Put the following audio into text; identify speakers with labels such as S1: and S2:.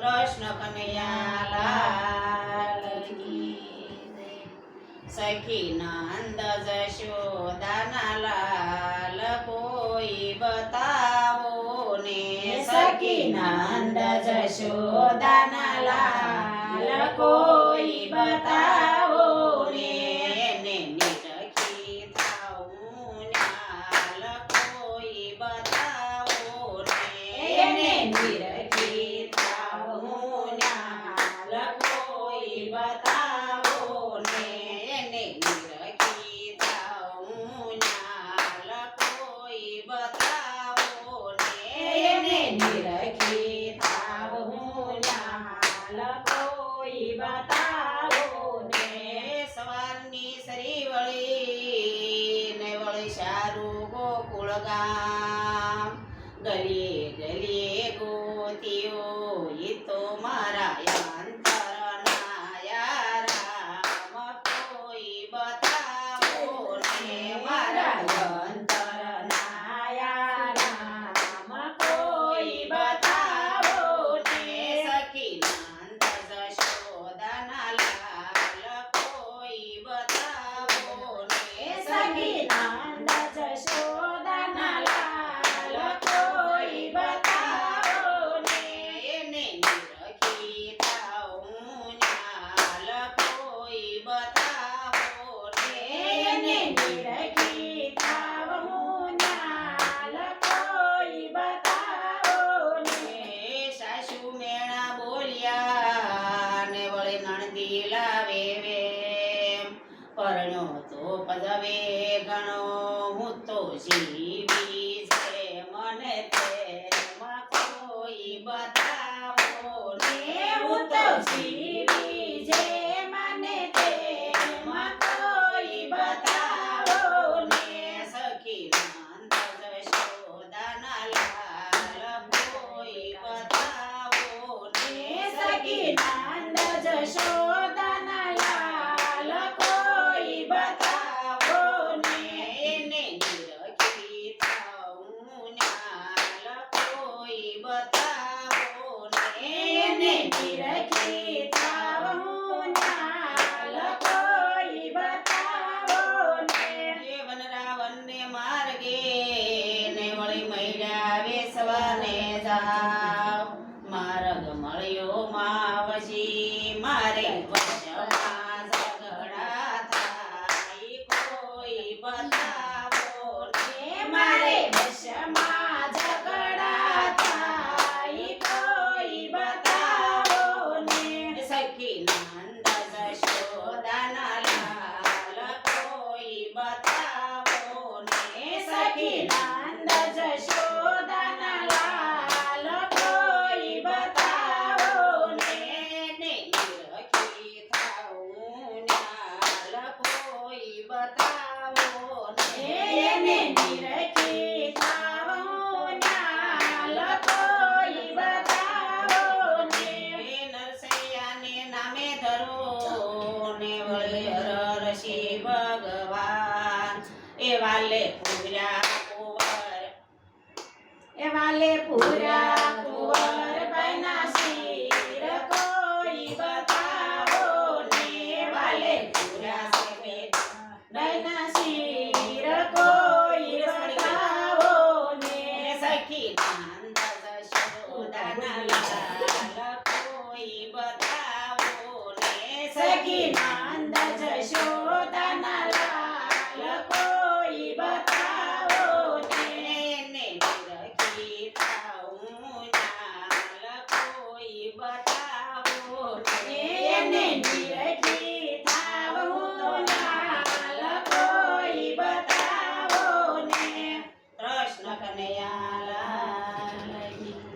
S1: કૃષ્ણ કનૈયા લાલ સખી નંદ જશોદાના લાલ કોઈ બતાવો ને સખી નંદ જશોદાના લાલ નિરખી તાવ હું હાલ કોઈ બતાવો ને સવારની સરી વળી ને વળી સારું ગોકુળ ગામ ગલી દેવે. પરણ્યો તો પદવે ગણો, હું તો જીવી છે મને તેમાં કોઈ બતાવો ને. હું તો જીવી છે સખી નંદ જશો વિના વેસવાને જાવ. માર્ગ મળ્યો માવજી મારે વાલે પૂરા એ વાલે પૂરા Thank you.